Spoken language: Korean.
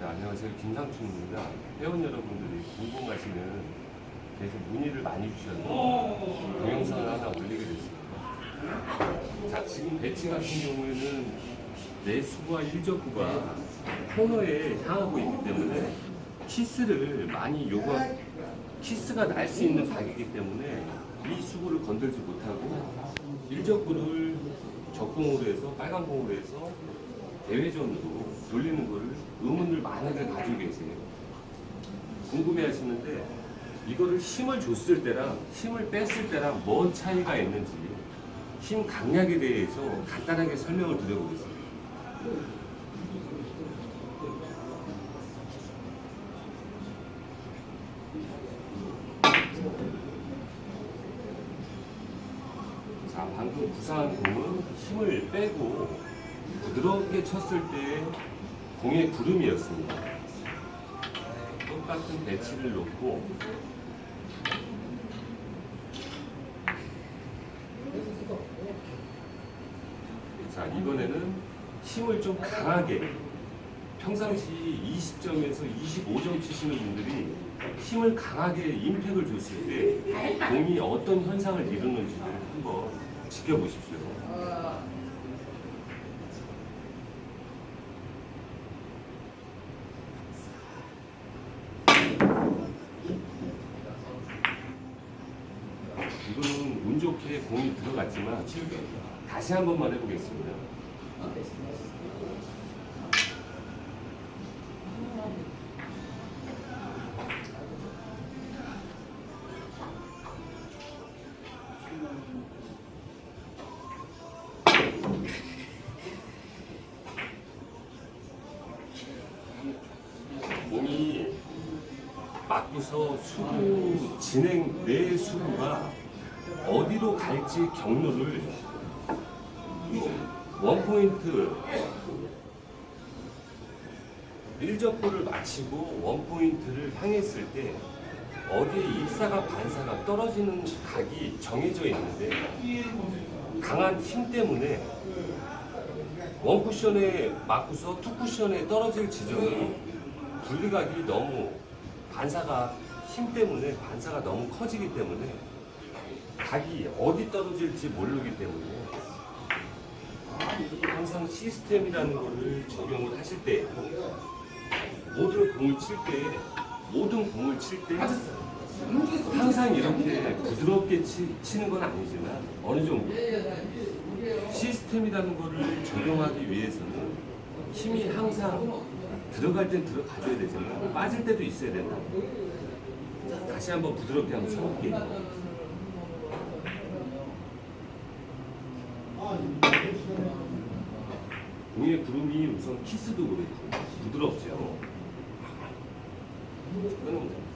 네, 안녕하세요. 김상춘입니다. 회원 여러분들이 궁금하시는 계속 문의를 많이 주셨는데 동영상을 하나 올리게 됐습니다. 자, 지금 배치 같은 경우에는 내수구와 일적구가 코너에 향하고 있기 때문에 키스를 많이 요구 키스가 날 수 있는 각이기 때문에 이 수구를 건들지 못하고 일적구를 적공으로 해서 빨간 공으로 해서 대회전으로 돌리는 거를 의문을 많이들 가지고 계세요. 궁금해 하시는데 이거를 힘을 줬을 때랑 힘을 뺐을 때랑 뭔 차이가 있는지 힘 강약에 대해서 간단하게 설명을 드려보겠습니다. 자, 방금 구사한 공은 힘을 빼고 부드럽게 쳤을 때 공의 구름이었습니다. 똑같은 배치를 놓고 자, 이번에는 힘을 좀 강하게 평상시 20점에서 25점 치시는 분들이 힘을 강하게 임팩을 줬을 때 공이 어떤 현상을 이루는지를 한번 지켜보십시오. 좋게 공이 들어갔지만 다시 한 번만 해보겠습니다. 몸이 맞고서 수구 진행 내 수구가 어디로 갈지 경로를 원 포인트 1접구를 마치고 원 포인트를 향했을 때 어디에 일사가 반사가 떨어지는 각이 정해져 있는데 강한 힘 때문에 원 쿠션에 맞고서 투 쿠션에 떨어질 지점이 분리각이 너무 반사가 힘 때문에 반사가 너무 커지기 때문에 각이 어디 떨어질지 모르기 때문에 항상 시스템이라는 거를 적용을 하실 때 모든 공을 칠 때 모든 공을 칠 때 항상 이렇게 부드럽게 치, 치는 건 아니지만 어느 정도 시스템이라는 거를 적용하기 위해서는 힘이 항상 들어갈 땐 들어가줘야 되지만 빠질 때도 있어야 된다. 자, 다시 한번 부드럽게 한번 쳐볼게요. 공의 구름이 우선 키스도 그렇고 부드럽죠. 끊으면 됩니다.